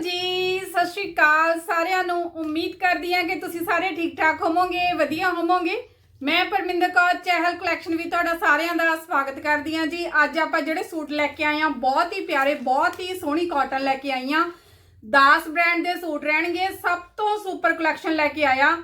ਜੀ, ਸਤਿ ਸ਼੍ਰੀ ਅਕਾਲ ਸਾਰਿਆਂ ਨੂੰ। ਉਮੀਦ ਕਰਦੀ ਹਾਂ ਕਿ ਤੁਸੀਂ ਸਾਰੇ ਠੀਕ ਠਾਕ ਹੋਵੋਗੇ, ਵਧੀਆ ਹੋਵੋਗੇ। ਮੈਂ ਪਰਮਿੰਦਰ ਕੌਰ, ਚਹਿਲ ਕਲੈਕਸ਼ਨ ਵੀ ਤੁਹਾਡਾ ਸਾਰਿਆਂ ਦਾ ਸਵਾਗਤ ਕਰਦੀ ਹਾਂ ਜੀ। ਅੱਜ ਆਪਾਂ ਜਿਹੜੇ ਸੂਟ ਲੈ ਕੇ ਆਏ ਹਾਂ, ਬਹੁਤ ਹੀ ਪਿਆਰੇ, ਬਹੁਤ ਹੀ ਸੋਹਣੀ ਕਾਟਨ ਲੈ ਕੇ ਆਈ ਹਾਂ। ਦਾਸ ਬ੍ਰਾਂਡ ਦੇ ਸੂਟ ਰਹਿਣਗੇ, ਸਭ ਤੋਂ ਸੁਪਰ ਕਲੈਕਸ਼ਨ ਲੈ ਕੇ ਆਇਆ।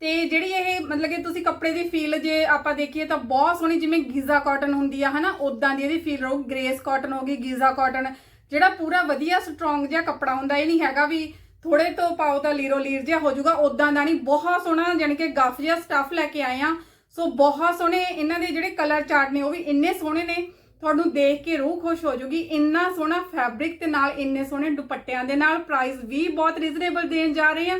ਤੇ ਜਿਹੜੀ ਇਹ, ਮਤਲਬ ਕਿ ਤੁਸੀਂ ਕੱਪੜੇ ਦੀ ਫੀਲ ਜੇ ਆਪਾਂ ਦੇਖੀਏ ਤਾਂ ਬਹੁਤ ਸੋਹਣੀ, ਜਿਵੇਂ ਗੀਜ਼ਾ ਕਾਟਨ ਹੁੰਦੀ ਆ, ਹਨਾ ਉਦਾਂ ਦੀ ਇਹਦੀ ਫੀਲ ਰਹੂ। ਗ੍ਰੇਸ ਕਾਟਨ ਹੋ ਗਈ, ਗੀਜ਼ਾ ਕਾਟਨ ਜਿਹੜਾ ਪੂਰਾ ਵਧੀਆ ਸਟਰੋਂਗ ਜਿਹਾ ਕੱਪੜਾ ਹੁੰਦਾ, ਇਹ ਨਹੀਂ ਹੈਗਾ ਵੀ ਥੋੜੇ ਤੋਂ ਪਾਓ ਤਾਂ ਲੀਰੋ ਲੀਰ ਜਿਹਾ ਹੋ ਜਾਊਗਾ ਉਦਾਂ ਦਾ ਨਹੀਂ। ਬਹੁਤ ਸੋਹਣਾ ਜਾਣੀ ਕਿ ਗਫ ਜਿਹਾ ਸਟੱਫ ਲੈ ਕੇ ਆਏ ਆ। ਸੋ ਬਹੁਤ ਸੋਹਣੇ ਇਹਨਾਂ ਦੇ ਜਿਹੜੇ ਕਲਰ ਚਾਰਟ ਨੇ, ਉਹ ਵੀ ਇੰਨੇ ਸੋਹਣੇ ਨੇ। ਤੁਹਾਨੂੰ ਦੇਖ ਕੇ ਰੂਹ ਖੁਸ਼ ਹੋ ਜਾਊਗੀ, ਇੰਨਾ ਸੋਹਣਾ ਫੈਬਰਿਕ ਤੇ ਨਾਲ, ਇੰਨੇ ਸੋਹਣੇ ਦੁਪੱਟਿਆਂ ਦੇ ਨਾਲ ਪ੍ਰਾਈਸ ਵੀ ਬਹੁਤ ਰੀਜ਼ਨੇਬਲ ਦੇਣ ਜਾ ਰਹੇ ਆ।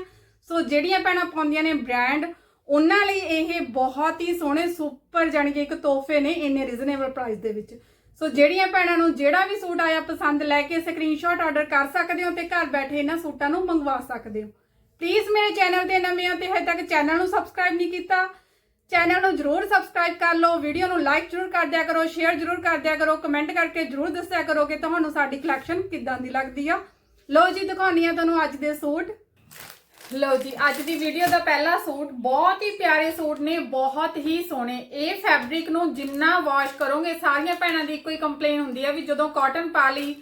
ਸੋ ਜਿਹੜੀਆਂ ਭੈਣਾਂ ਪਾਉਂਦੀਆਂ ਨੇ ਬ੍ਰਾਂਡ ਉਹਨਾਂ ਲਈ ਇਹ ਬਹੁਤ ਹੀ ਸੋਹਣੇ ਸੁਪਰ ਜਾਣੀ ਕਿ ਇੱਕ ਤੋਹਫੇ ਨੇ ਇੰਨੇ ਰੀਜ਼ਨੇਬਲ ਪ੍ਰਾਈਸ ਦੇ ਵਿੱਚ। ਸੋ ਜਿਹੜੀਆਂ ਭੈਣਾਂ ਨੂੰ ਜਿਹੜਾ ਵੀ ਸੂਟ ਆਇਆ ਪਸੰਦ ਲੈ ਕੇ ਸਕਰੀਨਸ਼ਾਟ ਆਰਡਰ ਕਰ ਸਕਦੇ ਹੋ ਤੇ ਘਰ ਬੈਠੇ ਇਹਨਾਂ ਸੂਟਾਂ ਨੂੰ ਮੰਗਵਾ ਸਕਦੇ ਹੋ। ਪਲੀਜ਼ ਮੇਰੇ ਚੈਨਲ ਤੇ ਨਵੇਂ ਹੋ ਤੇ ਹਜੇ ਤੱਕ ਚੈਨਲ ਨੂੰ ਸਬਸਕ੍ਰਾਈਬ ਨਹੀਂ ਕੀਤਾ ਚੈਨਲ ਨੂੰ ਜਰੂਰ ਸਬਸਕ੍ਰਾਈਬ ਕਰ ਲਓ ਵੀਡੀਓ ਨੂੰ ਲਾਈਕ ਜਰੂਰ ਕਰ ਦਿਆ ਕਰੋ ਸ਼ੇਅਰ ਜਰੂਰ ਕਰ ਦਿਆ ਕਰੋ ਕਮੈਂਟ ਕਰਕੇ ਜਰੂਰ ਦੱਸਿਆ ਕਰੋ ਕਿ ਤੁਹਾਨੂੰ ਸਾਡੀ ਕਲੈਕਸ਼ਨ ਕਿੱਦਾਂ ਦੀ ਲੱਗਦੀ ਆ। ਲਓ ਜੀ, ਦਿਖਾਉਣੀ ਆ ਤੁਹਾਨੂੰ ਅੱਜ ਦੇ ਸੂਟ। ਲਓ ਜੀ, ਅੱਜ ਦੀ ਵੀਡੀਓ ਦਾ ਪਹਿਲਾ ਸੂਟ ਬਹੁਤ ਹੀ ਪਿਆਰੇ ਸੂਟ ਨੇ, ਬਹੁਤ ਹੀ ਸੋਹਣੇ। ਇਹ ਫੈਬਰਿਕ ਨੂੰ ਜਿੰਨਾ ਵਾਸ਼ ਕਰੋਗੇ, ਸਾਰੀਆਂ ਭੈਣਾਂ ਦੀ ਇੱਕੋ ਹੀ ਕੰਪਲੇਨ ਹੁੰਦੀ ਆ ਵੀ ਜਦੋਂ ਕਾਟਨ ਪਾ ਲਈ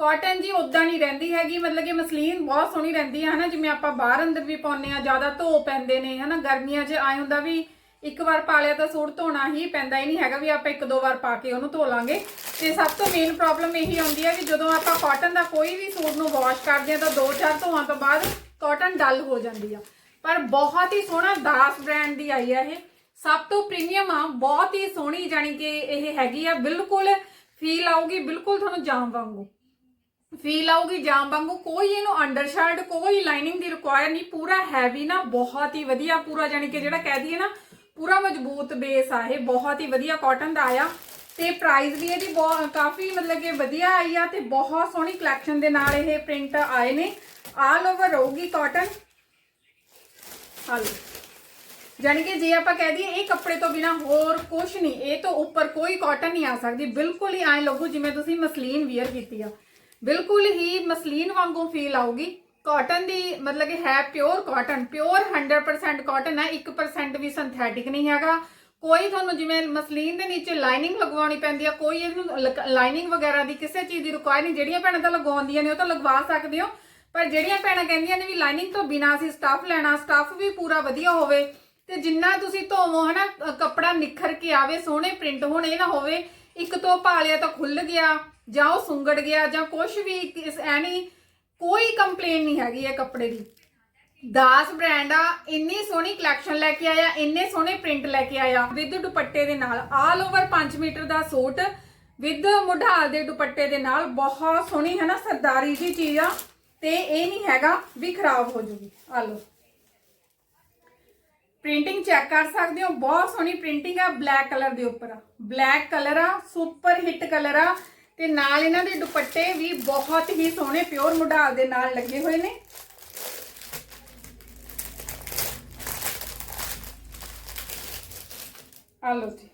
ਕਾਟਨ ਜੀ ਉਦਾਂ ਨਹੀਂ ਰਹਿੰਦੀ ਹੈਗੀ, ਮਤਲਬ ਕਿ ਮਸਲੀਨ ਬਹੁਤ ਸੋਹਣੀ ਰਹਿੰਦੀ ਹੈ ਹਨਾ? ਜਿਵੇਂ ਆਪਾਂ ਬਾਹਰ ਅੰਦਰ ਵੀ ਪਾਉਂਦੇ ਆ, ਜ਼ਿਆਦਾ ਧੋ ਪੈਂਦੇ ਨੇ, ਹਨਾ? ਗਰਮੀਆਂ 'ਚ ਆਏ ਹੁੰਦਾ ਵੀ ਇੱਕ ਵਾਰ ਪਾ ਲਿਆ ਤਾਂ ਸੂਟ ਧੋਣਾ ਹੀ ਪੈਂਦਾ ਹੀ ਨਹੀਂ ਹੈਗਾ ਵੀ ਆਪਾਂ ਇੱਕ ਦੋ ਵਾਰ ਪਾ ਕੇ ਉਹਨੂੰ ਧੋ ਲਾਂਗੇ। ਤੇ ਸਭ ਤੋਂ ਮੇਨ ਪ੍ਰੋਬਲਮ ਇਹੀ ਆਉਂਦੀ ਹੈ ਵੀ ਜਦੋਂ ਆਪਾਂ ਕਾਟਨ ਦਾ ਕੋਈ ਵੀ ਸੂਟ ਨੂੰ ਵਾਸ਼ ਕਰਦੇ ਆ ਤਾਂ ਦੋ ਚਾਰ ਧੋਆਂ ਤੋਂ ਬਾਅਦ ਕਾਟਨ ਡਲ ਹੋ ਜਾਂਦੀ ਆ। ਪਰ ਬਹੁਤ ਹੀ ਸੋਹਣਾ ਦਾਸ ਬ੍ਰਾਂਡ ਦੀ ਆਈ ਆ ਇਹ। ਸਭ ਤੋਂ ਪ੍ਰੀਮੀਅਮ ਆ, ਬਹੁਤ ਹੀ ਸੋਹਣੀ ਜਾਨੀ ਕਿ ਇਹ ਹੈਗੀ ਆ। ਬਿਲਕੁਲ ਫੀਲ ਆਊਗੀ, ਬਿਲਕੁਲ ਤੁਹਾਨੂੰ ਜਾਮ ਵਾਂਗੂ। ਫੀਲ ਆਊਗੀ, ਜਾਮ ਵਾਂਗੂ। ਕੋਈ ਇਹਨੂੰ ਅੰਡਰਸ਼ਰਟ ਕੋਈ ਲਾਈਨਿੰਗ ਦੀ ਰਿਕੁਆਇਰ ਨਹੀਂ। ਪੂਰਾ ਹੈਵੀ ਨਾ, ਬਹੁਤ ਹੀ ਵਧੀਆ, ਪੂਰਾ ਜਾਨੀ ਕਿ ਜਿਹੜਾ ਕਹਿ ਦਈਏ ਨਾ, ਪੂਰਾ ਮਜ਼ਬੂਤ ਬੇਸ ਆ ਇਹ। ਬਹੁਤ ਹੀ ਵਧੀਆ ਕਾਟਨ ਦਾ ਆਇਆ। ਤੇ ਪ੍ਰਾਈਸ ਵੀ ਇਹਦੀ ਬਹੁਤ ਕਾਫੀ ਮਤਲਬ ਕਿ ਵਧੀਆ ਆਈ ਆ ਤੇ ਬਹੁਤ ਸੋਹਣੀ ਕਲੈਕਸ਼ਨ ਦੇ ਨਾਲ ਇਹ ਪ੍ਰਿੰਟ ਆਏ ਨੇ। ਆਲ ਓਵਰ ਰਹੂਗੀ ਕਾਟਨ ਹਾਲੋ ਜਾਨੀ ਕਿ ਜੇ ਆਪਾਂ ਕਹਿ ਦਈਏ ਇਹ ਕੱਪੜੇ ਤੋਂ ਬਿਨਾ ਹੋਰ ਕੁਝ ਨਹੀਂ, ਇਹ ਤੋਂ ਉੱਪਰ ਕੋਈ ਕਾਟਨ ਨਹੀਂ ਆ ਸਕਦੀ। ਬਿਲਕੁਲ ਹੀ ਐਂ ਲੱਗੂ ਜਿਵੇਂ ਤੁਸੀਂ ਮਸਲੀਨ ਵੇਅਰ ਕੀਤੀ ਆ। ਬਿਲਕੁਲ ਹੀ ਮਸਲੀਨ ਵਾਂਗੂ ਫੀਲ ਆਊਗੀ। ਕਾਟਨ ਦੀ ਮਤਲਬ ਕਿ ਹੈ ਪਿਓਰ ਕਾਟਨ ਪਿਓਰ 100% ਕਾਟਨ ਹੈ 1% ਵੀ ਸਿੰਥੈਟਿਕ ਨਹੀਂ ਹੈਗਾ। ਕੋਈ ਤੁਹਾਨੂੰ ਜਿਵੇਂ ਮਸਲੀਨ ਦੇ ਨੀਚੇ ਲਾਈਨਿੰਗ ਲਗਵਾਉਣੀ ਪੈਂਦੀ ਆ ਕੋਈ ਇਹਨੂੰ ਲਾਈਨਿੰਗ ਵਗੈਰਾ ਦੀ ਕਿਸੇ ਚੀਜ਼ ਦੀ ਰਿਕੁਆਇਰ ਨਹੀਂ। ਜਿਹੜੀਆਂ ਭੈਣਾਂ ਤਾਂ ਲਗਵਾਉਂਦੀਆਂ ਨੇ ਉਹ ਤਾਂ ਲਗਵਾ ਸਕਦੇ ਹੋ। ਪਰ ਜਿਹੜੀਆਂ ਭੈਣਾਂ ਕਹਿੰਦੀਆਂ ਨੇ ਵੀ ਲਾਈਨਿੰਗ ਤੋਂ ਬਿਨਾਂ ਅਸੀਂ ਸਟੱਫ ਲੈਣਾ ਸਟੱਫ ਵੀ ਪੂਰਾ ਵਧੀਆ ਹੋਵੇ ਤੇ ਜਿੰਨਾ ਤੁਸੀਂ ਧੋਵੋ ਹਨਾ ਅ, ਕੱਪੜਾ ਨਿਖਰ ਕੇ ਆਵੇ ਸੋਹਣੇ ਪ੍ਰਿੰਟ ਹੋਣ ਇਹ ਨਾ ਹੋਵੇ ਇੱਕ ਤੋਂ ਪਾ ਲਿਆ ਤਾਂ ਖੁੱਲ ਗਿਆ ਜਾਂ ਉਹ ਸੁੰਗੜ ਗਿਆ ਜਾਂ ਕੁਝ ਵੀ ਇਸ ਐਨੀ ਕੋਈ ਕੰਪਲੇਨ ਨਹੀਂ ਹੈਗੀ ਇਹ ਕੱਪੜੇ ਦੀ। ਦਾਸ ਬ੍ਰਾਂਡ ਆ, ਇੰਨੀ ਸੋਹਣੀ ਕਲੈਕਸ਼ਨ ਲੈ ਕੇ ਆਇਆ, ਇੰਨੇ ਸੋਹਣੇ ਪ੍ਰਿੰਟ ਲੈ ਕੇ ਆਇਆ। ਵਿਦ ਦੁਪੱਟੇ ਦੇ ਨਾਲ ਆਲ ਓਵਰ 5 ਮੀਟਰ ਦਾ ਸੂਟ ਵਿਦ ਮੁਢਾਲ ਦੇ ਦੁਪੱਟੇ ਦੇ ਨਾਲ, ਬਹੁਤ ਸੋਹਣੀ ਹੈ ਨਾ ਸਰਦਾਰੀ ਦੀ ਚੀਜ਼ ਆ। ਤੇ ਇਹ ਨਹੀਂ ਹੈਗਾ ਵੀ ਖਰਾਬ ਹੋ ਜੂਗੀ। ਆ ਲਓ। ਪ੍ਰਿੰਟਿੰਗ ਚੈੱਕ ਕਰ ਸਕਦੇ ਹੋ, ਬਹੁਤ ਸੋਹਣੀ ਪ੍ਰਿੰਟਿੰਗ ਆ ਬਲੈਕ ਕਲਰ ਦੇ ਉੱਪਰ ਆ। ਬਲੈਕ ਕਲਰ ਆ ਸੁਪਰ ਹਿੱਟ ਕਲਰ ਆ। ਤੇ ਨਾਲ ਇਹਨਾਂ ਦੇ ਦੁਪੱਟੇ ਵੀ ਬਹੁਤ ਹੀ ਸੋਹਣੇ ਪਿਓਰ ਮੁਢਾਲ ਦੇ ਨਾਲ ਲੱਗੇ ਹੋਏ ਨੇ। ਆ ਲਓ ਜੀ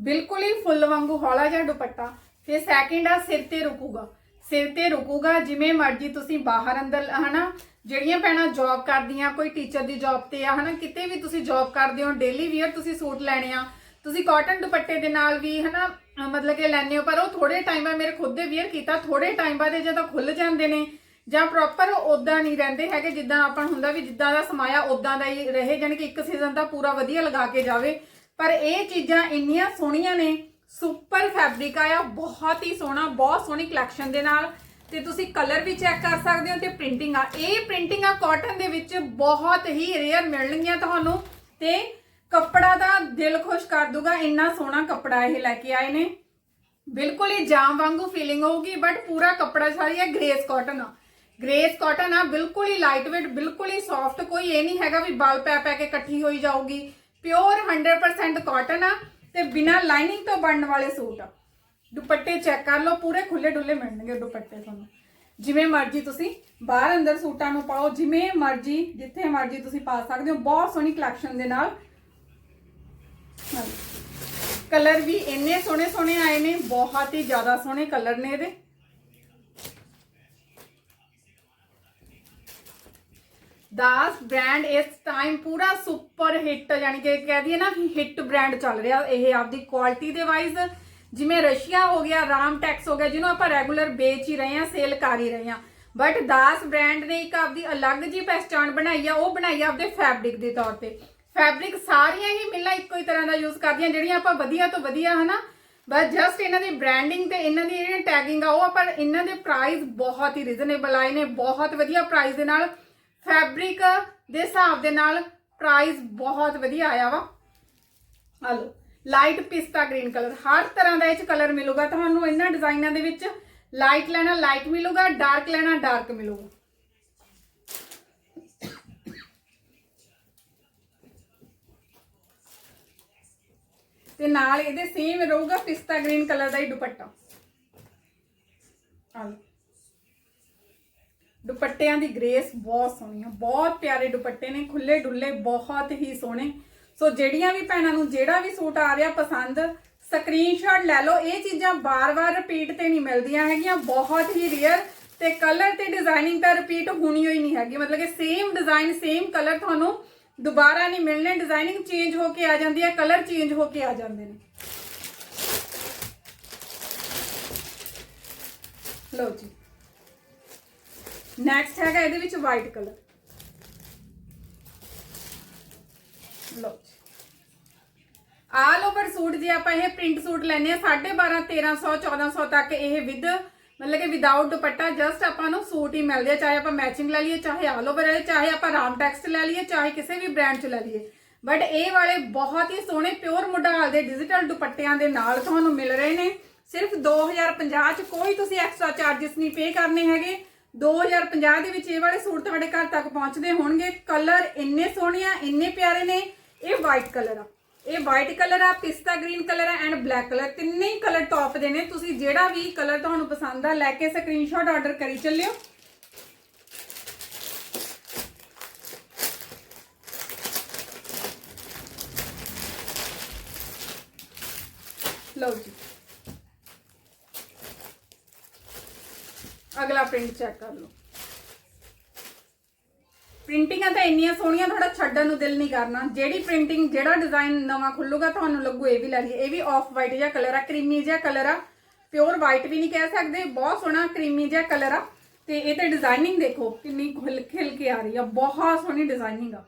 ਬਿਲਕੁਲ ਹੀ ਫੁੱਲ ਵਾਂਗੂ ਹੌਲਾ ਜਿਹਾ ਦੁਪੱਟਾ। ਫਿਰ ਸੈਕਿੰਡ ਆ, ਸਿਰ ਤੇ ਰੁਕੂਗਾ। ਸਿਰ ਤੇ ਰੁਕੂਗਾ, ਜਿਵੇਂ ਮਰਜ਼ੀ ਤੁਸੀਂ ਬਾਹਰ ਅੰਦਰ, ਹਨਾ? ਜਿਹੜੀਆਂ ਭੈਣਾਂ ਜੌਬ ਕਰਦੀਆਂ, ਕੋਈ ਟੀਚਰ ਦੀ ਜੌਬ ਤੇ ਆ, ਹਨਾ? ਕਿਤੇ ਵੀ ਤੁਸੀਂ ਜੌਬ ਕਰਦੇ ਹੋ ਡੇਲੀ ਵੀਅਰ ਤੁਸੀਂ ਸੂਟ ਲੈਣੇ ਆ। ਤੁਸੀਂ ਕਾਟਨ ਦੁਪੱਟੇ ਦੇ ਨਾਲ ਵੀ, ਹਨਾ ਅਹ ਮਤਲਬ ਕਿ ਲੈਣੇ ਹੋ, ਪਰ ਉਹ ਥੋੜੇ ਟਾਈਮ ਬਾਅਦ ਮੇਰੇ ਖੁਦ ਦੇ ਵੀਅਰ ਕੀਤਾ ਥੋੜੇ ਟਾਈਮ ਬਾਅਦ ਇਹ ਜਦੋਂ ਖੁੱਲ ਜਾਂਦੇ ਨੇ ਜਾਂ ਪ੍ਰੋਪਰ ਉਦਾਂ ਨਹੀਂ ਰਹਿੰਦੇ ਹੈਗੇ, ਜਿੱਦਾਂ ਆਪਾਂ ਨੂੰ ਹੁੰਦਾ ਵੀ ਜਿੱਦਾਂ ਦਾ ਸਮਾਇਆ ਉਦਾਂ ਦਾ ਹੀ ਰਹੇ, ਜਾਣੀ ਕਿ ਇੱਕ ਸੀਜ਼ਨ ਦਾ ਪੂਰਾ ਵਧੀਆ ਲਗਾ ਕੇ ਜਾਵੇ। ਪਰ ਇਹ ਚੀਜ਼ਾਂ ਇੰਨੀਆਂ ਸੋਹਣੀਆਂ ਨੇ ਸੁਪਰ ਫੈਬਰਿਕ ਆਇਆ ਬਹੁਤ ਹੀ ਸੋਹਣਾ, ਬਹੁਤ ਸੋਹਣੀ ਕਲੈਕਸ਼ਨ ਦੇ ਨਾਲ। ਤੇ ਤੁਸੀਂ ਕਲਰ ਵੀ ਚੈੱਕ ਕਰ ਸਕਦੇ ਹੋ ਤੇ ਪ੍ਰਿੰਟਿੰਗ ਆ। ਇਹ ਪ੍ਰਿੰਟਿੰਗ ਆ ਕਾਟਨ ਦੇ ਵਿੱਚ ਬਹੁਤ ਹੀ ਰੇਅਰ ਮਿਲਣਗੀਆਂ ਤੁਹਾਨੂੰ। ਤੇ ਕੱਪੜਾ ਦਾ ਦਿਲ ਖੁਸ਼ ਕਰ ਦੂਗਾ, ਇੰਨਾ ਸੋਹਣਾ ਕੱਪੜਾ ਇਹ ਲੈ ਕੇ ਆਏ ਨੇ। ਬਿਲਕੁਲ ਹੀ ਜਾਮ ਵਾਂਗੂ ਫੀਲਿੰਗ ਹੋਊਗੀ ਬਟ ਪੂਰਾ ਕੱਪੜਾ ਸਾਰੀ ਹੈ ਗ੍ਰੇਸ ਕਾਟਨ ਆ। ਗ੍ਰੇਸ ਕਾਟਨ ਆ, ਬਿਲਕੁਲ ਹੀ ਲਾਈਟ weight ਬਿਲਕੁਲ ਹੀ ਸੌਫਟ ਕੋਈ ਇਹ ਨਹੀਂ ਹੈਗਾ ਵੀ ਬਲ ਪੈ ਪੈ ਕੇ ਇਕੱਠੀ ਹੋਈ ਜਾਊਗੀ। ਪਿਓਰ 100% ਕਾਟਨ ਆ ਤੇ ਬਿਨਾ ਲਾਈਨਿੰਗ ਤੋਂ ਬਣਨ ਵਾਲੇ ਸੂਟ ਆ। ਦੁਪੱਟੇ ਚੈੱਕ ਕਰ ਲਓ, ਪੂਰੇ ਖੁੱਲੇ ਡੁੱਲੇ ਮਿਲਣਗੇ ਦੁਪੱਟੇ ਤੁਹਾਨੂੰ। ਜਿਵੇਂ ਮਰਜ਼ੀ ਤੁਸੀਂ ਬਾਹਰ ਅੰਦਰ ਸੂਟਾਂ ਨੂੰ ਪਾਓ, ਜਿਵੇਂ ਮਰਜ਼ੀ, ਜਿੱਥੇ ਮਰਜ਼ੀ ਤੁਸੀਂ ਪਾ ਸਕਦੇ ਹੋ। ਬਹੁਤ ਸੋਹਣੀ ਕਲੈਕਸ਼ਨ ਦੇ ਨਾਲ। ਹਾਂਜੀ। ਕਲਰ ਵੀ ਇੰਨੇ ਸੋਹਣੇ ਸੋਹਣੇ ਆਏ ਨੇ, ਬਹੁਤ ਹੀ ਜ਼ਿਆਦਾ ਸੋਹਣੇ ਕਲਰ ਨੇ ਇਹਦੇ। ਦਾਸ ਬ੍ਰਾਂਡ ਇਸ ਟਾਈਮ ਪੂਰਾ ਸੁਪਰ ਹਿੱਟ ਯਾਨੀ ਕਿ ਕਹਿ ਦਈਏ ਨਾ ਹਿੱਟ ਬ੍ਰਾਂਡ ਚੱਲ ਰਿਹਾ ਇਹ ਆਪਦੀ ਕੁਆਲਿਟੀ ਦੇ ਵਾਈਜ਼ ਜਿਵੇਂ ਰਸ਼ੀਆ ਹੋ ਗਿਆ, ਰਾਮ ਟੈਕਸ ਹੋ ਗਿਆ, ਜਿਹਨੂੰ ਆਪਾਂ ਰੈਗੂਲਰ ਵੇਚ ਹੀ ਰਹੇ ਹਾਂ ਸੇਲ ਕਰ ਹੀ ਰਹੇ ਹਾਂ। ਬਟ ਦਾਸ ਬ੍ਰਾਂਡ ਨੇ ਇੱਕ ਆਪਦੀ ਅਲੱਗ ਜੀ ਪਹਿਚਾਣ ਬਣਾਈ ਆ, ਉਹ ਬਣਾਈ ਆ ਆਪਦੇ ਫੈਬਰਿਕ ਦੇ ਤੌਰ ਤੇ। ਫੈਬਰਿਕ ਸਾਰੀਆਂ ਹੀ ਮਿਲਾਂ ਇੱਕੋ ਹੀ ਤਰ੍ਹਾਂ ਦਾ ਯੂਜ਼ ਕਰਦੀਆਂ, ਜਿਹੜੀਆਂ ਆਪਾਂ ਵਧੀਆ ਤੋਂ ਵਧੀਆ, ਹਨਾ? ਬਸ ਜਸਟ ਇਹਨਾਂ ਦੀ ਬ੍ਰਾਂਡਿੰਗ ਤੇ ਇਹਨਾਂ ਦੀ ਜਿਹੜੀ ਟੈਗਿੰਗ ਆ, ਉਹ ਆਪਾਂ ਇਹਨਾਂ ਦੇ ਪ੍ਰਾਈਸ ਬਹੁਤ ਹੀ ਰੀਜ਼ਨੇਬਲ ਆਏ ਨੇ, ਬਹੁਤ ਵਧੀਆ ਪ੍ਰਾਈਸ ਦੇ ਨਾਲ ਫੈਬਰਿਕ ਦੇ ਹਿਸਾਬ ਦੇ ਨਾਲ ਪ੍ਰਾਈਸ ਬਹੁਤ ਵਧੀਆ ਆਇਆ ਵਾ। Hello light pista green colour ਹਰ ਤਰ੍ਹਾਂ ਦਾ ਇਹ ਚ ਕਲਰ ਮਿਲੂਗਾ। ਤੁਹਾਨੂੰ ਇਹਨਾਂ ਡਿਜ਼ਾਈਨਾਂ ਦੇ ਵਿੱਚ ਲਾਈਟ ਲੈਣਾ ਲਾਈਟ ਮਿਲੂਗਾ ਡਾਰਕ ਲੈਣਾ ਡਾਰਕ ਮਿਲੂਗਾ। ਤੇ ਨਾਲ ਇਹਦੇ ਸੇਮ ਰਹੂਗਾ ਪਿਸਤਾ ਗ੍ਰੀਨ ਕਲਰ ਦਾ ਹੀ ਦੁਪੱਟਾ। ਆ ਲਓ ਦੁਪੱਟਿਆਂ ਦੀ ਗ੍ਰੇਸ ਬਹੁਤ ਸੋਹਣੀ ਆ, ਬਹੁਤ ਪਿਆਰੇ ਦੁਪੱਟੇ ਨੇ ਖੁੱਲੇ ਡੁੱਲੇ ਬਹੁਤ ਹੀ ਸੋਹਣੇ। ਸੋ ਜਿਹੜੀਆਂ ਵੀ ਭੈਣਾਂ ਨੂੰ ਜਿਹੜਾ ਵੀ ਸੂਟ ਆ ਰਿਹਾ ਪਸੰਦ ਸਕਰੀਨਸ਼ਾਟ ਲੈ ਲਓ। ਇਹ ਚੀਜ਼ਾਂ ਬਾਰ-ਬਾਰ ਰਿਪੀਟ ਤੇ ਨਹੀਂ ਮਿਲਦੀਆਂ ਹੈਗੀਆਂ, ਬਹੁਤ ਹੀ ਰੇਅਰ ਤੇ ਕਲਰ ਤੇ ਡਿਜ਼ਾਈਨਿੰਗ ਤਾਂ ਰਿਪੀਟ ਹੋਣੀ ਹੋਈ ਨਹੀਂ ਹੈਗੀ। ਮਤਲਬ ਕਿ ਸੇਮ ਡਿਜ਼ਾਈਨ ਸੇਮ ਕਲਰ ਤੁਹਾਨੂੰ ਦੁਬਾਰਾ ਨਹੀਂ ਮਿਲਣੇ ਡਿਜ਼ਾਈਨਿੰਗ ਚੇਂਜ ਹੋ ਕੇ ਆ ਜਾਂਦੀ ਹੈ ਕਲਰ ਚੇਂਜ ਹੋ ਕੇ ਆ ਜਾਂਦੇ ਨੇ। ਲਓ ਜੀ। ਨੈਕਸਟ ਹੈਗਾ ਇਹਦੇ ਵਿੱਚ ਵਾਈਟ ਕਲਰ ਲਓ ਆਲ ਓਵਰ ਸੂਟ ਜੇ ਆਪਾਂ ਇਹ ਪ੍ਰਿੰਟ ਸੂਟ ਲੈਨੇ ਆ 12.5 1300 1400 ਤੱਕ ਇਹ ਵਿਦ ਮਤਲਬ ਕਿ ਵਿਦਆਊਟ ਦੁਪੱਟਾ ਜਸਟ ਆਪਾਂ ਨੂੰ ਸੂਟ ਹੀ ਮਿਲਦੇ ਆ, ਚਾਹੇ ਆਪਾਂ ਮੈਚਿੰਗ ਲੈ ਲਈਏ, ਚਾਹੇ ਆਲ ਓਵਰ ਲੈ ਚਾਹੇ ਆਪਾਂ ਰਾਮ ਟੈਕਸਟ ਲੈ ਲਈਏ, ਚਾਹੇ ਕਿਸੇ ਵੀ ਬ੍ਰਾਂਡ ਚ ਲੈ ਲਈਏ। ਬਟ ਇਹ ਵਾਲੇ ਬਹੁਤ ਹੀ ਸੋਹਣੇ ਪਿਓਰ ਮੁਡਾਲ ਦੇ ਡਿਜੀਟਲ ਦੁਪੱਟਿਆਂ ਦੇ ਨਾਲ ਤੁਹਾਨੂੰ ਮਿਲ ਰਹੇ ਨੇ। ਸਿਰਫ 2050 ਚ ਕੋਈ ਤੁਸੀਂ ਐਕਸਟਰਾ ਚਾਰजेस ਨਹੀਂ ਪੇ ਕਰਨੇ ਹੈਗੇ। 2050 ਦੇ ਵਿੱਚ ਇਹ ਵਾਲੇ ਸੂਟ ਤੁਹਾਡੇ ਘਰ ਤੱਕ ਪਹੁੰਚਦੇ ਹੋਣਗੇ। ਕਲਰ ਇੰਨੇ ਸੋਹਣੇ ਆ, ਇੰਨੇ ਪਿਆਰੇ ਨੇ। ਇਹ ਵਾਈਟ ਕਲਰ ਆ। ਇਹ ਵਾਈਟ ਕਲਰ ਆ, ਪਿਸਤਾ ਗ੍ਰੀਨ ਕਲਰ ਆ ਐਂਡ ਬਲੈਕ ਕਲਰ ਤਿੰਨੇ ਹੀ ਕਲਰ ਟੌਪ ਦੇ ਨੇ। ਤੁਸੀਂ ਜਿਹੜਾ ਵੀ ਕਲਰ ਤੁਹਾਨੂੰ ਪਸੰਦ ਆ, ਲੈ ਕੇ ਸਕਰੀਨਸ਼ਾਟ ਆਰਡਰ ਕਰੀ ਚੱਲਿਓ। ਲਓ ਜੀ। ਅਗਲਾ ਪ੍ਰਿੰਟ ਚੈੱਕ ਕਰ ਲਓ। ਪ੍ਰਿੰਟਿੰਗਾਂ ਤਾਂ ਇੰਨੀਆਂ ਸੋਹਣੀਆਂ ਥੋੜਾ ਛੱਡਣ ਨੂੰ ਦਿਲ ਨਹੀਂ ਕਰਨਾ। ਜਿਹੜੀ ਪ੍ਰਿੰਟਿੰਗ ਜਿਹੜਾ ਡਿਜ਼ਾਈਨ ਨਵਾਂ ਖੁੱਲੂਗਾ, ਤੁਹਾਨੂੰ ਲੱਗੂ ਇਹ ਵੀ ਲੈ ਲਈਏ। ਇਹ ਵੀ ਆਫ ਵਾਈਟ ਜਿਹਾ ਕਲਰ ਆ ਕਰੀਮੀ ਜਿਹਾ ਕਲਰ ਆ। ਪਿਓਰ ਵਾਈਟ ਵੀ ਨਹੀਂ ਕਹਿ ਸਕਦੇ, ਬਹੁਤ ਸੋਹਣਾ ਕਰੀਮੀ ਜਿਹਾ ਕਲਰ ਆ। ਤੇ ਇਹ ਤੇ ਡਿਜ਼ਾਈਨਿੰਗ ਦੇਖੋ, ਕਿੰਨੀ ਖੁੱਲ ਖਿਲ ਕੇ ਆ ਰਹੀ ਆ। ਬਹੁਤ ਸੋਹਣੀ ਡਿਜ਼ਾਈਨਿੰਗ ਆ।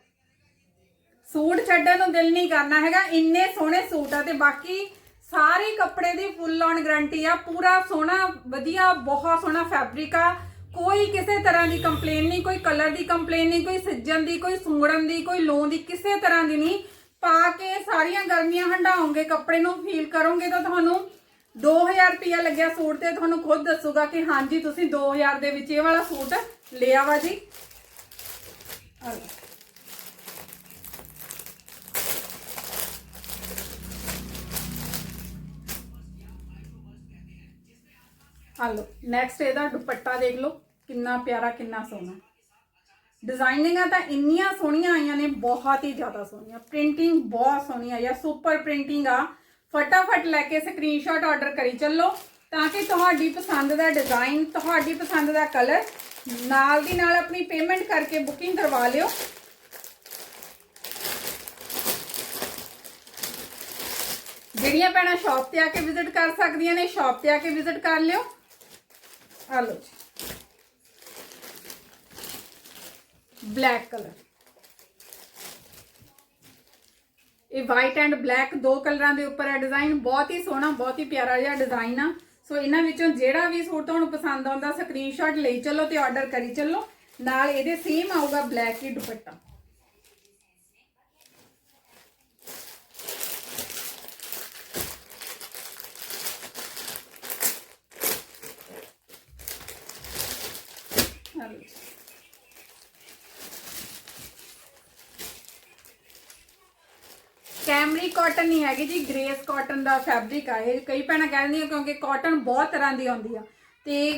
ਸੂਟ ਛੱਡਣ ਨੂੰ ਦਿਲ ਨਹੀਂ ਕਰਨਾ ਹੈਗਾ। ਇੰਨੇ ਸੋਹਣੇ ਸੂਟ ਆ ਤੇ ਬਾਕੀ ਸਾਰੇ ਕੱਪੜੇ ਦੀ ਫੁੱਲ ਔਨ ਗਾਰੰਟੀ ਆ, ਪੂਰਾ ਸੋਹਣਾ, ਵਧੀਆ, ਬਹੁਤ ਸੋਹਣਾ ਫੈਬਰਿਕ ਆ। ਕੋਈ ਕਿਸੇ ਤਰ੍ਹਾਂ ਦੀ ਕੰਪਲੇਨ ਨਹੀਂ, ਕੋਈ ਕਲਰ ਦੀ ਕੰਪਲੇਨ ਨਹੀਂ, ਕੋਈ ਸਿੱਜਣ ਦੀ, ਕੋਈ ਸੁੰਗੜਨ ਦੀ, ਕੋਈ ਲੋਨ ਦੀ, ਕਿਸੇ ਤਰ੍ਹਾਂ ਦੀ ਨਹੀਂ। ਪਾ ਕੇ ਸਾਰੀਆਂ ਗਰਮੀਆਂ ਹੰਡਾਓਗੇ ਕੱਪੜੇ ਨੂੰ ਫੀਲ ਕਰੋਗੇ ਤਾਂ ਤੁਹਾਨੂੰ 2000 ਰੁਪਇਆ ਲੱਗਿਆ ਸੂਟ ਤੇ, ਤੁਹਾਨੂੰ ਖੁਦ ਦੱਸੂਗਾ ਕਿ ਹਾਂਜੀ, ਤੁਸੀਂ 2000 ਦੇ ਵਿੱਚ ਇਹ ਵਾਲਾ ਸੂਟ ਲਿਆ ਵਾ ਜੀ। ਆ ਆ ਲਓ ਨੈਕਸਟ ਇਹਦਾ ਦੁਪੱਟਾ ਦੇਖ ਲਓ, ਕਿੰਨਾ ਪਿਆਰਾ, ਕਿੰਨਾ ਸੋਹਣਾ। ਡਿਜ਼ਾਈਨਿੰਗਾਂ ਤਾਂ ਇੰਨੀਆਂ ਸੋਹਣੀਆਂ ਆਈਆਂ ਨੇ, ਬਹੁਤ ਹੀ ਜ਼ਿਆਦਾ ਸੋਹਣੀਆਂ। ਪ੍ਰਿੰਟਿੰਗ ਬਹੁਤ ਸੋਹਣੀ ਆਈ ਆ ਸੁਪਰ ਪ੍ਰਿੰਟਿੰਗ ਆ। ਫਟਾਫਟ ਲੈ ਕੇ ਸਕਰੀਨਸ਼ਾਟ ਆਰਡਰ ਕਰੀ ਚੱਲੋ, ਤਾਂ ਕਿ ਤੁਹਾਡੀ ਪਸੰਦ ਦਾ ਡਿਜ਼ਾਈਨ ਤੁਹਾਡੀ ਪਸੰਦ ਦਾ ਕਲਰ ਨਾਲ ਦੀ ਨਾਲ ਆਪਣੀ ਪੇਮੈਂਟ ਕਰਕੇ ਬੁਕਿੰਗ ਕਰਵਾ ਲਿਓ। ਜਿਹੜੀਆਂ ਭੈਣਾਂ ਸ਼ਾਪ ਤੇ ਆ ਕੇ ਵਿਜ਼ਿਟ ਕਰ ਸਕਦੀਆਂ ਨੇ ਸ਼ਾਪ ਤੇ ਆ ਕੇ ਵਿਜ਼ਿਟ ਕਰ ਲਿਓ। ਆ ਲਓ ਜੀ ਬਲੈਕ ਕਲਰ ਇਹ ਵਾਈਟ ਐਂਡ ਬਲੈਕ ਦੋ ਕਲਰਾਂ ਦੇ ਉੱਪਰ ਹੈ। ਡਿਜ਼ਾਈਨ ਬਹੁਤ ਹੀ ਸੋਹਣਾ, ਬਹੁਤ ਹੀ ਪਿਆਰਾ ਜਿਹਾ ਡਿਜ਼ਾਈਨ ਆ। ਸੋ ਇਹਨਾਂ ਵਿੱਚੋਂ ਜਿਹੜਾ ਵੀ ਸੂਟ ਤੁਹਾਨੂੰ ਪਸੰਦ ਆਉਂਦਾ ਸਕਰੀਨਸ਼ਾਟ ਲਈ ਚੱਲੋ ਤੇ ਆਰਡਰ ਕਰੀ ਚੱਲੋ। ਨਾਲ ਇਹਦੇ ਸੇਮ ਆਊਗਾ ਬਲੈਕ ਹੀ ਦੁਪੱਟਾ ਆ ਲਓ ਜੀ। ਕੈਮਰੀ ਕਾਟਨ ਨਹੀਂ ਹੈਗੀ ਜੀ ਗ੍ਰੇਸ ਕਾਟਨ ਦਾ ਫੈਬਰਿਕ ਆ ਇਹ। ਕਈ ਭੈਣਾਂ ਕਹਿੰਦੀਆਂ ਕਿਉਂਕਿ ਕਾਟਨ ਬਹੁਤ ਤਰ੍ਹਾਂ ਦੀ ਆਉਂਦੀ ਆ। ਤੇ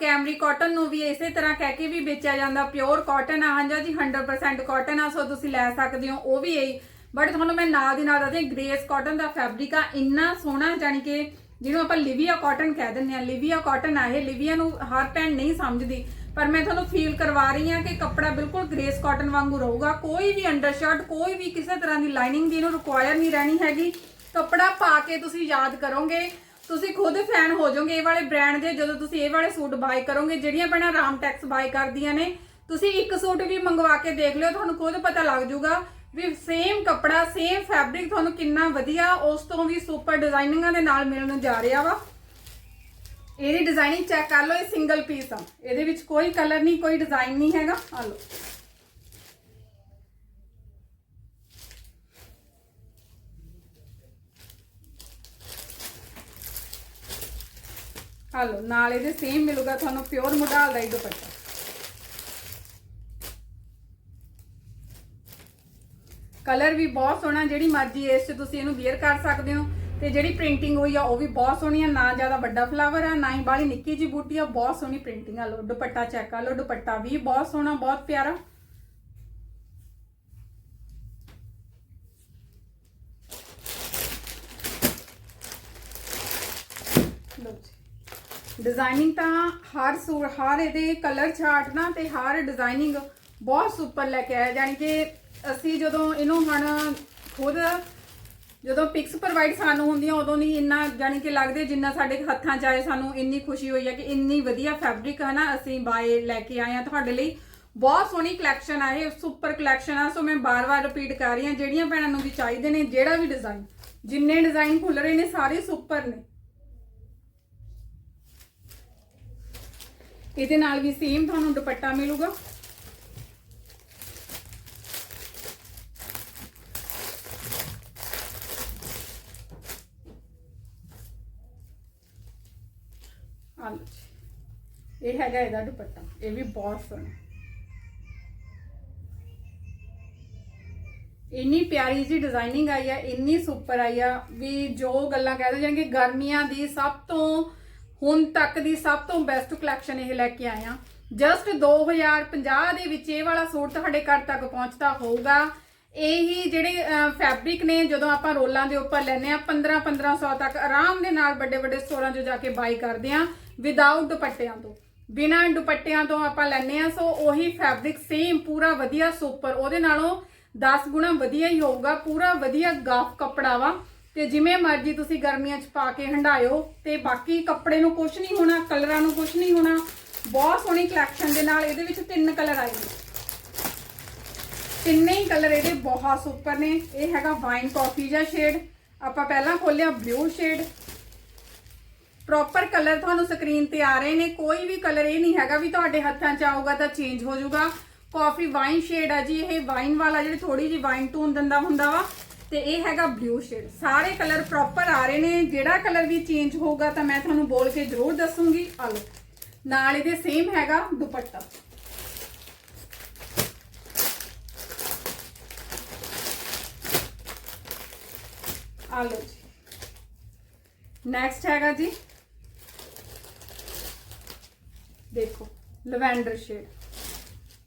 ਕੈਮਰੀ ਕਾਟਨ ਨੂੰ ਵੀ ਇਸੇ ਤਰ੍ਹਾਂ ਕਹਿ ਕੇ ਵੀ ਵੇਚਿਆ ਜਾਂਦਾ। ਪਿਓਰ ਕਾਟਨ ਆ, ਹਾਂਜੀ ਜੀ 100% ਕਾਟਨ ਆ, ਸੋ ਤੁਸੀਂ ਲੈ ਸਕਦੇ ਹੋ, ਉਹ ਵੀ ਇਹ। ਬਟ ਤੁਹਾਨੂੰ ਮੈਂ ਨਾਲ ਦੀ ਨਾਲ ਦੱਸਦੀ ਗ੍ਰੇਸ ਕਾਟਨ ਦਾ ਫੈਬਰਿਕ ਆ, ਇੰਨਾ ਸੋਹਣਾ ਜਾਨੀ ਕਿ ਜਿਹਨੂੰ ਆਪਾਂ ਲਿਵੀਆ ਕਾਟਨ ਕਹਿ ਦਿੰਦੇ ਆ ਲਿਵੀਆ ਕਾਟਨ ਆ ਇਹ ਲਿਵੀਆ ਨੂੰ ਹਰ ਭੈਣ ਨਹੀਂ ਸਮਝਦੀ। ਪਰ ਮੈਂ ਤੁਹਾਨੂੰ ਫੀਲ ਕਰਵਾ ਰਹੀ ਹਾਂ ਕਿ ਕੱਪੜਾ ਬਿਲਕੁਲ ਗ੍ਰੇਸ ਕਾਟਨ ਵਾਂਗੂ ਰਹੂਗਾ। ਕੋਈ ਵੀ ਅੰਡਰਸ਼ਰਟ ਕੋਈ ਵੀ ਕਿਸੇ ਤਰ੍ਹਾਂ ਦੀ ਲਾਈਨਿੰਗ ਦੀ ਇਹਨੂੰ ਰਿਕੁਆਇਰ ਨਹੀਂ ਰਹਿਣੀ ਹੈਗੀ। ਕੱਪੜਾ ਪਾ ਕੇ ਤੁਸੀਂ ਯਾਦ ਕਰੋਗੇ, ਤੁਸੀਂ ਖੁਦ ਫੈਨ ਹੋ ਜਾਓਗੇ ਇਹ ਵਾਲੇ ਬ੍ਰਾਂਡ ਦੇ, ਜਦੋਂ ਤੁਸੀਂ ਇਹ ਵਾਲੇ ਸੂਟ ਬਾਈ ਕਰੋਗੇ, ਜਿਹੜੀਆਂ ਭੈਣਾਂ ਰਾਮਟੈਕਸ ਬਾਈ ਕਰਦੀਆਂ ਨੇ, ਤੁਸੀਂ ਇੱਕ ਸੂਟ ਵੀ ਮੰਗਵਾ ਕੇ ਦੇਖ ਲਿਓ, ਤੁਹਾਨੂੰ ਖੁਦ ਪਤਾ ਲੱਗ ਜਾਊਗਾ ਵੀ ਸੇਮ ਕੱਪੜਾ ਸੇਮ ਫੈਬਰਿਕ ਤੁਹਾਨੂੰ ਕਿੰਨਾ ਵਧੀਆ ਉਸ ਤੋਂ ਵੀ ਸੁਪਰ ਡਿਜ਼ਾਈਨਿੰਗਾਂ ਦੇ ਨਾਲ ਮਿਲਣ ਜਾ ਰਿਹਾ ਵਾ। ਇਹਦੀ ਡਿਜ਼ਾਈਨਿੰਗ ਚੈੱਕ ਕਰ ਲਓ, ਇਹ ਸਿੰਗਲ ਪੀਸ ਆ। ਇਹਦੇ ਵਿੱਚ ਕੋਈ ਕਲਰ ਨਹੀਂ, ਕੋਈ ਡਿਜ਼ਾਈਨ ਨਹੀਂ ਹੈਗਾ। ਆ ਲਓ। ਆ ਲਓ, ਨਾਲ ਇਹਦੇ ਸੇਮ ਮਿਲੂਗਾ ਤੁਹਾਨੂੰ ਪਿਓਰ ਮੁਢਾਲ ਦਾ ਹੀ ਦੁਪੱਟਾ। ਕਲਰ ਵੀ ਬਹੁਤ ਸੋਹਣਾ, ਜਿਹੜੀ ਮਰਜ਼ੀ ਇਸ 'ਚ ਤੁਸੀਂ ਇਹਨੂੰ ਵੇਅਰ ਕਰ ਸਕਦੇ ਹੋ। ਤੇ ਜਿਹੜੀ ਪ੍ਰਿੰਟਿੰਗ ਹੋਈ ਆ, ਉਹ ਵੀ ਬਹੁਤ ਸੋਹਣੀ ਆ, ਨਾ ਜ਼ਿਆਦਾ ਵੱਡਾ ਫਲਾਵਰ ਆ, ਨਾ ਹੀ ਬਾਲੀ ਨਿੱਕੀ ਜੀ ਬੂਟੀ ਆ, ਬਹੁਤ ਸੋਹਣੀ ਪ੍ਰਿੰਟਿੰਗ ਆ ਲੋ ਦੁਪੱਟਾ ਚੈੱਕ ਆ, ਲਓ ਦੁਪੱਟਾ ਵੀ ਬਹੁਤ ਸੋਹਣਾ, ਬਹੁਤ ਪਿਆਰਾ। ਲਓ ਡਿਜ਼ਾਈਨਿੰਗ ਤਾਂ ਹਰ ਸੂਰ ਹਰ ਇਹਦੇ ਕਲਰ ਚਾਰਟ ਨਾ ਤੇ ਹਰ ਡਿਜ਼ਾਈਨਿੰਗ ਬਹੁਤ ਸੁਪਰ ਲੈ ਕੇ ਆਇਆ ਯਾਨੀ ਕਿ ਅਸੀਂ ਜਦੋਂ ਇਹਨੂੰ ਹੁਣ ਖੁਦ ਜਦੋਂ ਪਿਕਸ ਪ੍ਰੋਵਾਈਡ ਸਾਨੂੰ ਹੁੰਦੀਆਂ, ਉਦੋਂ ਨਹੀਂ ਇੰਨਾ ਯਾਨੀ ਕਿ ਲੱਗਦੇ ਜਿੰਨਾ ਸਾਡੇ ਹੱਥਾਂ 'ਚ ਆਏ, ਸਾਨੂੰ ਇੰਨੀ ਖੁਸ਼ੀ ਹੋਈ ਹੈ ਕਿ ਇੰਨੀ ਵਧੀਆ ਫੈਬਰਿਕ ਹੈ ਨਾ, ਅਸੀਂ ਬਾਏ ਲੈ ਕੇ ਆਏ ਆ ਤੁਹਾਡੇ ਲਈ ਬਹੁਤ ਸੋਹਣੀ ਕਲੈਕਸ਼ਨ ਆ ਇਹ ਸੁਪਰ ਕਲੈਕਸ਼ਨ ਆ। ਸੋ ਮੈਂ ਬਾਰ-ਬਾਰ ਰਿਪੀਟ ਕਰ ਰਹੀ ਹਾਂ, ਜਿਹੜੀਆਂ ਭੈਣਾਂ ਨੂੰ ਵੀ ਚਾਹੀਦੇ ਨੇ, ਜਿਹੜਾ ਵੀ ਡਿਜ਼ਾਈਨ ਜਿੰਨੇ ਡਿਜ਼ਾਈਨ ਖੁੱਲ ਰਹੇ ਨੇ, ਸਾਰੇ ਸੁਪਰ ਨੇ। ਇਹਦੇ ਨਾਲ ਵੀ ਸੇਮ ਤੁਹਾਨੂੰ ਦੁਪੱਟਾ ਮਿਲੂਗਾ। ਆ ਲਓ ਜੀ। ਇਹ ਹੈਗਾ ਇਹਦਾ ਦੁਪੱਟਾ, ਇਹ ਵੀ ਬਹੁਤ ਸੋਹਣਾ। ਇੰਨੀ ਪਿਆਰੀ ਜੀ ਡਿਜ਼ਾਈਨਿੰਗ ਆਈ ਆ, ਇੰਨੀ ਸੁਪਰ ਆਈ ਆ, ਵੀ ਜੋ ਗੱਲਾਂ ਕਹਿ ਜਾਣਗੇ ਗਰਮੀਆਂ ਦੀ ਸਭ ਤੋਂ, ਹੁਣ ਤੱਕ ਦੀ ਸਭ ਤੋਂ ਬੈਸਟ ਕਲੈਕਸ਼ਨ ਇਹ ਲੈ ਕੇ ਆਏ ਆ। ਜਸਟ 2050 ਦੇ ਵਿੱਚ ਇਹ ਵਾਲਾ ਸੂਟ ਤੁਹਾਡੇ ਘਰ ਤੱਕ ਪਹੁੰਚਦਾ ਹੋਊਗਾ। ਇਹੀ ਜਿਹੜੇ ਫੈਬਰਿਕ ਨੇ, ਜਦੋਂ ਆਪਾਂ ਰੋਲਾਂ ਦੇ ਉੱਪਰ ਲੈਨੇ ਆ 15 1500 ਤੱਕ ਆਰਾਮ ਦੇ ਨਾਲ ਵੱਡੇ ਵੱਡੇ ਸਟੋਰਾਂ 'ਚੋਂ ਜਾ ਕੇ ਬਾਈ ਕਰਦੇ ਆ ਵਿਦਆਊਟ ਦੁਪੱਟਿਆਂ ਤੋਂ। ਬਿਨਾਂ ਦੁਪੱਟਿਆਂ ਤੋਂ ਆਪਾਂ ਲੈਨੇ ਆ ਸੋ ਉਹੀ ਫੈਬਰਿਕ ਸੇਮ ਪੂਰਾ ਵਧੀਆ ਸੁਪਰ ਉਹਦੇ ਨਾਲੋਂ 10 ਗੁਣਾ ਵਧੀਆ ਹੀ ਹੋਊਗਾ, ਪੂਰਾ ਵਧੀਆ ਗਾਫ ਕੱਪੜਾ ਵਾ ਤੇ ਜਿਵੇਂ ਮਰਜ਼ੀ ਤੁਸੀਂ ਗਰਮੀਆਂ 'ਚ ਪਾ ਕੇ ਹੰਡਾਇਓ ਤੇ ਬਾਕੀ ਕੱਪੜੇ ਨੂੰ ਕੁਝ ਨਹੀਂ ਹੋਣਾ, ਕਲਰਾਂ ਨੂੰ ਕੁਝ ਨਹੀਂ ਹੋਣਾ, ਬਹੁਤ ਸੋਹਣੀ ਕਲੈਕਸ਼ਨ ਦੇ ਨਾਲ ਇਹਦੇ ਵਿੱਚ ਤਿੰਨ ਕਲਰ ਆਏ ਨੇ। ਤਿੰਨੇ ਹੀ ਕਲਰ ਇਹਦੇ ਬਹੁਤ ਸੁਪਰ ਨੇ। ਇਹ ਹੈਗਾ ਵਾਈਨ ਕਾਫੀ ਜਾਂ ਸ਼ੇਡ ਆਪਾਂ ਪਹਿਲਾਂ ਖੋਲਿਆ ਬਲੂ ਸ਼ੇਡ ਪ੍ਰੋਪਰ ਕਲਰ ਤੁਹਾਨੂੰ ਸਕਰੀਨ ਤੇ ਆ ਰਹੇ ਨੇ। ਕੋਈ ਵੀ ਕਲਰ ਇਹ ਨਹੀਂ ਹੈਗਾ ਵੀ ਤੁਹਾਡੇ ਹੱਥਾਂ 'ਚ ਆਊਗਾ ਤਾਂ ਚੇਂਜ ਹੋ ਜਾਊਗਾ। ਕਾਫੀ ਵਾਈਨ ਸ਼ੇਡ ਆ ਜੀ, ਇਹ ਵਾਈਨ ਵਾਲਾ ਜਿਹੜੀ ਥੋੜੀ ਜੀ ਵਾਈਨ ਟੋਨ ਦਿੰਦਾ ਹੁੰਦਾ ਵਾ। ਤੇ ਇਹ ਹੈਗਾ ਬਲੂ ਸ਼ੇਡ ਸਾਰੇ ਕਲਰ ਪ੍ਰੋਪਰ ਆ ਰਹੇ ਨੇ। ਜਿਹੜਾ ਕਲਰ ਵੀ ਚੇਂਜ ਹੋਊਗਾ ਤਾਂ ਮੈਂ ਤੁਹਾਨੂੰ ਬੋਲ ਕੇ ਜ਼ਰੂਰ ਦੱਸੂਗੀ। ਆ ਲਓ। ਨਾਲ ਇਹਦੇ ਸੇਮ ਹੈਗਾ ਦੁਪੱਟਾ। ਆ ਲਓ ਜੀ। ਨੈਕਸਟ ਹੈਗਾ ਜੀ। ਦੇਖੋ, lavender shade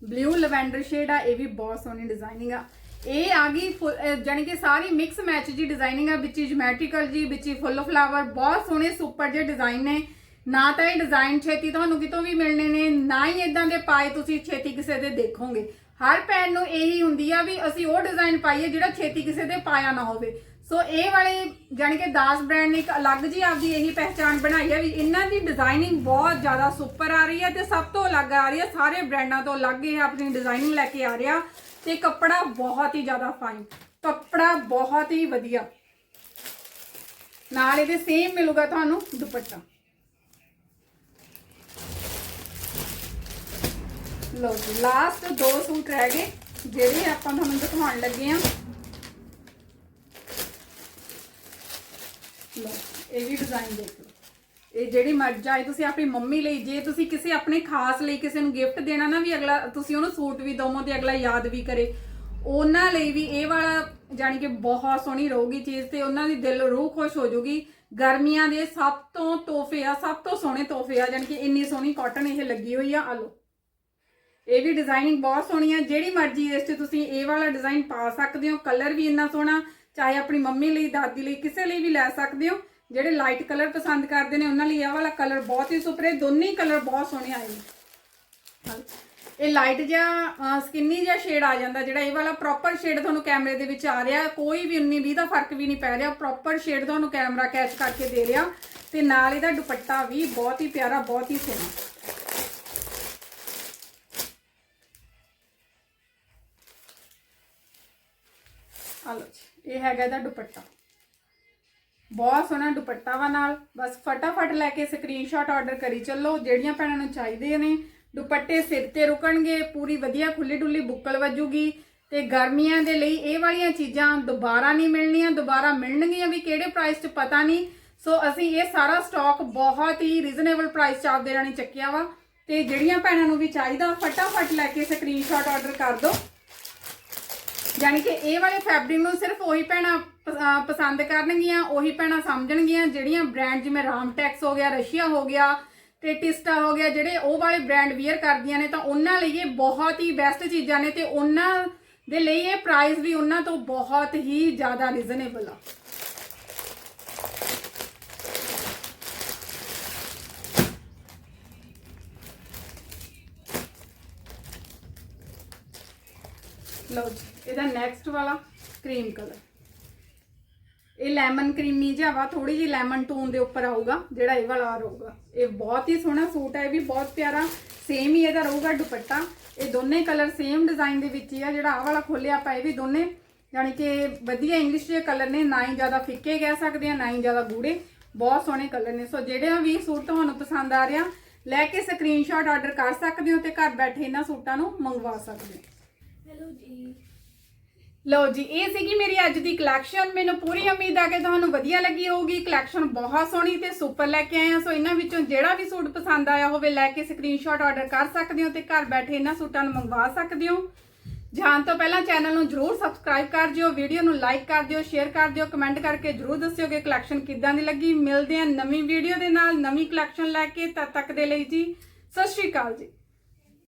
blue lavender shade ਆ, ਇਹ ਵੀ ਬਹੁਤ ਸੋਹਣੀ ਡਿਜ਼ਾਈਨਿੰਗ ਆ। ਇਹ ਆ ਗਈ ਫੁੱਲ- ਜਾਣੀ ਕਿ ਸਾਰੀ ਮਿਕਸ ਮੈਚ ਜੀ ਡਿਜ਼ਾਈਨਿੰਗ ਆ, ਵਿੱਚ ਹੀ ਜਿਓਮੈਟ੍ਰੀਕਲ ਜੀ, ਵਿੱਚ ਹੀ ਫੁੱਲ ਫਲਾਵਰ ਬਹੁਤ ਸੋਹਣੇ ਸੁਪਰ ਜੇ ਡਿਜ਼ਾਈਨ ਨੇ। ਨਾ ਤਾਂ ਇਹ ਡਿਜ਼ਾਈਨ ਛੇਤੀ ਤੁਹਾਨੂੰ ਕਿਤੋਂ ਵੀ ਮਿਲਣੇ ਨੇ, ਨਾ ਹੀ ਇਦਾਂ ਦੇ ਪਾਏ ਤੁਸੀਂ ਛੇਤੀ ਕਿਸੇ ਦੇ ਦੇਖੋਗੇ। ਹਰ ਪੈਣ ਨੂੰ ਇਹੀ ਹੁੰਦੀ ਆ ਵੀ ਅਸੀਂ ਉਹ ਡਿਜ਼ਾਈਨ ਪਾਈਏ ਜਿਹੜਾ ਛੇਤੀ ਕਿਸੇ ਦੇ ਪਾਇਆ ਨਾ ਹੋਵੇ। ਸੋ ਇਹ ਵਾਲੇ ਜਾਣੀ ਕਿ ਦਾਸ ਬ੍ਰਾਂਡ ਨੇ ਇੱਕ ਅਲੱਗ ਜੀ ਆਪਦੀ ਇਹੀ ਪਹਿਚਾਣ ਬਣਾਈ ਹੈ ਵੀ ਇਹਨਾਂ ਦੀ ਡਿਜ਼ਾਈਨਿੰਗ ਬਹੁਤ ਜ਼ਿਆਦਾ ਸੁਪਰ ਆ ਰਹੀ ਹੈ ਤੇ ਸਭ ਤੋਂ ਅਲੱਗ ਆ ਰਹੀ ਹੈ, ਸਾਰੇ ਬ੍ਰਾਂਡਾਂ ਤੋਂ ਅਲੱਗ ਇਹ ਆਪਣੀ ਡਿਜ਼ਾਈਨਿੰਗ ਲੈ ਕੇ ਆ ਰਿਹਾ ਤੇ ਕੱਪੜਾ ਬਹੁਤ ਹੀ ਜ਼ਿਆਦਾ ਫਾਈਨ ਕੱਪੜਾ ਬਹੁਤ ਹੀ ਵਧੀਆ। ਨਾਲ ਇਹਦੇ ਸੇਮ ਮਿਲੂਗਾ ਤੁਹਾਨੂੰ ਦੁਪੱਟਾ। ਲੋ ਜੀ ਲਾਸਟ ਦੋ ਸੂਟ ਰਹਿ ਗਏ, ਜਿਹੜੇ ਆਪਾਂ ਤੁਹਾਨੂੰ ਦਿਖਾਉਣ ਲੱਗੇ ਆ ਲਓ, ਇਹ ਵੀ ਡਿਜ਼ਾਈਨ ਦੇਖ ਲਓ। ਇਹ ਜਿਹੜੀ ਮਰਜ਼ੀ ਆਏ ਤੁਸੀਂ ਆਪਣੀ ਮੰਮੀ ਲਈ, ਜੇ ਤੁਸੀਂ ਕਿਸੇ ਆਪਣੇ ਖਾਸ ਲਈ ਕਿਸੇ ਨੂੰ ਗਿਫਟ ਦੇਣਾ ਨਾ ਵੀ ਅਗਲਾ, ਤੁਸੀਂ ਉਹਨੂੰ ਸੂਟ ਵੀ ਦਵੋ ਤੇ ਅਗਲਾ ਯਾਦ ਵੀ ਕਰੇ। ਉਹਨਾਂ ਲਈ ਵੀ ਇਹ ਵਾਲਾ ਜਾਨੀ ਕਿ ਬਹੁਤ ਸੋਹਣੀ ਰਹੂਗੀ ਚੀਜ਼ ਤੇ ਉਹਨਾਂ ਦੀ ਦਿਲ ਰੂਹ ਖੁਸ਼ ਹੋ ਜਾਊਗੀ ਗਰਮੀਆਂ ਦੇ ਸਭ ਤੋਂ ਤੋਹਫੇ ਆ, ਸਭ ਤੋਂ ਸੋਹਣੇ ਤੋਹਫੇ ਆ ਜਾਨੀ ਕਿ ਇੰਨੀ ਸੋਹਣੀ ਕਾਟਨ ਇਹ ਲੱਗੀ ਹੋਈ ਆ ਆ ਲਓ। ਇਹ ਵੀ ਡਿਜ਼ਾਈਨਿੰਗ ਬਹੁਤ ਸੋਹਣੀ ਆ, ਜਿਹੜੀ ਮਰਜ਼ੀ ਇਸ ਤੇ ਤੁਸੀਂ ਇਹ ਵਾਲਾ ਡਿਜ਼ਾਈਨ ਪਾ ਸਕਦੇ ਹੋ ਕਲਰ ਵੀ ਇੰਨਾ ਸੋਹਣਾ ਚਾਹੇ ਆਪਣੀ ਮੰਮੀ ਲਈ, ਦਾਦੀ ਲਈ, ਕਿਸੇ ਲਈ ਵੀ ਲੈ ਸਕਦੇ ਹੋ। ਜਿਹੜੇ ਲਾਈਟ ਕਲਰ ਪਸੰਦ ਕਰਦੇ ਨੇ, ਉਹਨਾਂ ਲਈ ਇਹ ਵਾਲਾ ਕਲਰ ਬਹੁਤ ਹੀ ਸੁਪਰੇ ਦੋਨੇ ਹੀ ਕਲਰ ਬਹੁਤ ਸੋਹਣੇ ਆਏ ਨੇ। ਇਹ ਲਾਈਟ ਜਿਹਾ ਸਕਿਨੀ ਜਿਹਾ ਸ਼ੇਡ ਆ ਜਾਂਦਾ, ਜਿਹੜਾ ਇਹ ਵਾਲਾ ਪ੍ਰੋਪਰ ਸ਼ੇਡ ਤੁਹਾਨੂੰ ਕੈਮਰੇ ਦੇ ਵਿੱਚ ਆ ਰਿਹਾ। ਕੋਈ ਵੀ 19 20 ਦਾ ਫ਼ਰਕ ਵੀ ਨਹੀਂ ਪੈ ਰਿਹਾ। ਪ੍ਰੋਪਰ ਸ਼ੇਡ ਤੁਹਾਨੂੰ ਕੈਮਰਾ ਕੈਚ ਕਰਕੇ ਦੇ ਰਿਹਾ। ਤੇ ਨਾਲ ਇਹਦਾ ਦੁਪੱਟਾ ਵੀ ਬਹੁਤ ਹੀ ਪਿਆਰਾ, ਬਹੁਤ ਹੀ ਸੋਹਣਾ। ਇਹ ਹੈਗਾ ਇਹਦਾ ਦੁਪੱਟਾ। ਬਹੁਤ ਸੋਹਣਾ ਦੁਪੱਟਾ ਵਾ ਨਾਲ। ਬਸ ਫਟਾਫਟ ਲੈ ਕੇ ਸਕਰੀਨਸ਼ਾਟ ਆਰਡਰ ਕਰੀ ਚੱਲੋ। ਜਿਹੜੀਆਂ ਭੈਣਾਂ ਨੂੰ ਚਾਹੀਦੇ ਨੇ, ਦੁਪੱਟੇ ਸਿਰ ਤੇ ਰੁਕਣਗੇ, ਪੂਰੀ ਵਧੀਆ ਖੁੱਲੀ ਡੁੱਲੀ ਬੁੱਕਲ ਵੱਜੂਗੀ ਤੇ ਗਰਮੀਆਂ ਦੇ ਲਈ ਇਹ ਵਾਲੀਆਂ ਚੀਜ਼ਾਂ ਦੁਬਾਰਾ ਨਹੀਂ ਮਿਲਣੀਆਂ, ਦੁਬਾਰਾ ਮਿਲਣਗੀਆਂ ਵੀ ਕਿਹੜੇ ਪ੍ਰਾਈਸ 'ਚ ਪਤਾ ਨਹੀਂ। ਸੋ ਅਸੀਂ ਇਹ ਸਾਰਾ ਸਟਾਕ ਬਹੁਤ ਹੀ ਰੀਜ਼ਨੇਬਲ ਪ੍ਰਾਈਸ 'ਚ ਆਪਦੇ ਰਾਣੀ ਚੱਕਿਆ ਵਾ। ਤੇ ਜਿਹੜੀਆਂ ਭੈਣਾਂ ਨੂੰ ਵੀ ਚਾਹੀਦਾ, ਫਟਾਫਟ ਲੈ ਕੇ ਸਕਰੀਨਸ਼ਾਟ ਆਰਡਰ ਕਰ ਦਿਓ। ਯਾਨੀ ਕਿ ਇਹ ਵਾਲੇ ਫੈਬਰਿਕ ਨੂੰ ਸਿਰਫ ਉਹੀ ਭੈਣਾਂ ਪ- ਪਸੰਦ ਕਰਨਗੀਆਂ, ਉਹੀ ਭੈਣਾਂ ਸਮਝਣਗੀਆਂ, ਜਿਹੜੀਆਂ ਬ੍ਰਾਂਡ ਜਿਵੇਂ ਰਾਮਟੈਕਸ ਹੋ ਗਿਆ, ਰਸ਼ੀਆ ਹੋ ਗਿਆ ਤੇ ਟਿਸਟਾ ਹੋ ਗਿਆ, ਜਿਹੜੇ ਉਹ ਵਾਲੇ ਬ੍ਰਾਂਡ ਵੀਅਰ ਕਰਦੀਆਂ ਨੇ, ਤਾਂ ਉਹਨਾਂ ਲਈ ਇਹ ਬਹੁਤ ਹੀ ਬੈਸਟ ਚੀਜ਼ਾਂ ਨੇ ਤੇ ਉਹਨਾਂ ਦੇ ਲਈ ਇਹ ਪ੍ਰਾਈਸ ਵੀ ਉਹਨਾਂ ਤੋਂ ਬਹੁਤ ਹੀ ਜ਼ਿਆਦਾ ਰੀਜ਼ਨੇਬਲ ਆ। ਲਓ ਜੀ, ਇਹਦਾ ਨੈਕਸਟ ਵਾਲਾ ਕਰੀਮ ਕਲਰ ਇਹ ਲੈਮਨ ਕਰੀਮੀ ਜਿਹਾ ਵਾ ਥੋੜੀ ਜਿਹੀ ਲੈਮਨ ਟੋਨ ਦੇ ਉੱਪਰ ਆਊਗਾ, ਜਿਹੜਾ ਇਹ ਵਾਲਾ ਰਹੂਗਾ। ਇਹ ਬਹੁਤ ਹੀ ਸੋਹਣਾ ਸੂਟ ਹੈ, ਇਹ ਵੀ ਬਹੁਤ ਪਿਆਰਾ। ਸੇਮ ਹੀ ਇਹਦਾ ਰਹੂਗਾ ਦੁਪੱਟਾ। ਇਹ ਦੋਨੇ ਕਲਰ ਸੇਮ ਡਿਜ਼ਾਈਨ ਦੇ ਵਿੱਚ ਹੀ ਆ, ਜਿਹੜਾ ਆਹ ਵਾਲਾ ਖੋਲਿਆ ਆਪਾਂ, ਇਹ ਵੀ ਦੋਨੇ। ਯਾਨੀ ਕਿ ਵਧੀਆ ਇੰਗਲਿਸ਼ ਦੇ ਕਲਰ ਨੇ, ਨਾ ਹੀ ਜ਼ਿਆਦਾ ਫਿੱਕੇ ਕਹਿ ਸਕਦੇ ਆ, ਨਾ ਹੀ ਜ਼ਿਆਦਾ ਗੂੜੇ। ਬਹੁਤ ਸੋਹਣੇ ਕਲਰ ਨੇ। ਸੋ ਜਿਹੜੇ ਵੀ ਸੂਟ ਤੁਹਾਨੂੰ ਪਸੰਦ ਆ ਰਿਹਾ, ਲੈ ਕੇ ਸਕਰੀਨਸ਼ਾਟ ਆਰਡਰ ਕਰ ਸਕਦੇ ਹੋ ਤੇ ਘਰ ਬੈਠੇ ਇਹਨਾਂ ਸੂਟਾਂ ਨੂੰ ਮੰਗਵਾ ਸਕਦੇ ਹੋ। ਹੈਲੋ ਜੀ। ਲਓ ਜੀ, ਇਹ ਸੀਗੀ ਮੇਰੀ ਅੱਜ ਦੀ ਕਲੈਕਸ਼ਨ ਮੈਨੂੰ ਪੂਰੀ ਉਮੀਦ ਆ ਕਿ ਤੁਹਾਨੂੰ ਵਧੀਆ ਲੱਗੀ ਹੋਊਗੀ। ਕਲੈਕਸ਼ਨ ਬਹੁਤ ਸੋਹਣੀ ਤੇ ਸੁਪਰ ਲੈ ਕੇ ਆਏ ਹਾਂ ਸੋ ਇਹਨਾਂ ਵਿੱਚੋਂ ਜਿਹੜਾ ਵੀ ਸੂਟ ਪਸੰਦ ਆਇਆ ਹੋਵੇ, ਲੈ ਕੇ ਸਕਰੀਨਸ਼ਾਟ ਆਰਡਰ ਕਰ ਸਕਦੇ ਹੋ ਤੇ ਘਰ ਬੈਠੇ ਇਹਨਾਂ ਸੂਟਾਂ ਨੂੰ ਮੰਗਵਾ ਸਕਦੇ ਹੋ। ਜਾਣ ਤੋਂ ਪਹਿਲਾਂ ਚੈਨਲ ਨੂੰ ਜਰੂਰ ਸਬਸਕ੍ਰਾਈਬ ਕਰ ਦਿਓ ਵੀਡੀਓ ਨੂੰ ਲਾਈਕ ਕਰ ਦਿਓ ਸ਼ੇਅਰ ਕਰ ਦਿਓ ਕਮੈਂਟ ਕਰਕੇ ਜਰੂਰ ਦੱਸਿਓ ਕਿ ਕਲੈਕਸ਼ਨ ਕਿੱਦਾਂ ਦੀ ਲੱਗੀ। ਮਿਲਦੇ ਆ ਨਵੀਂ ਵੀਡੀਓ ਦੇ ਨਾਲ ਨਵੀਂ ਕਲੈਕਸ਼ਨ ਲੈ ਕੇ। ਤਦ ਤੱਕ ਦੇ ਲਈ ਜੀ, ਸਤਿ ਸ਼੍ਰੀ ਅਕਾਲ ਜੀ।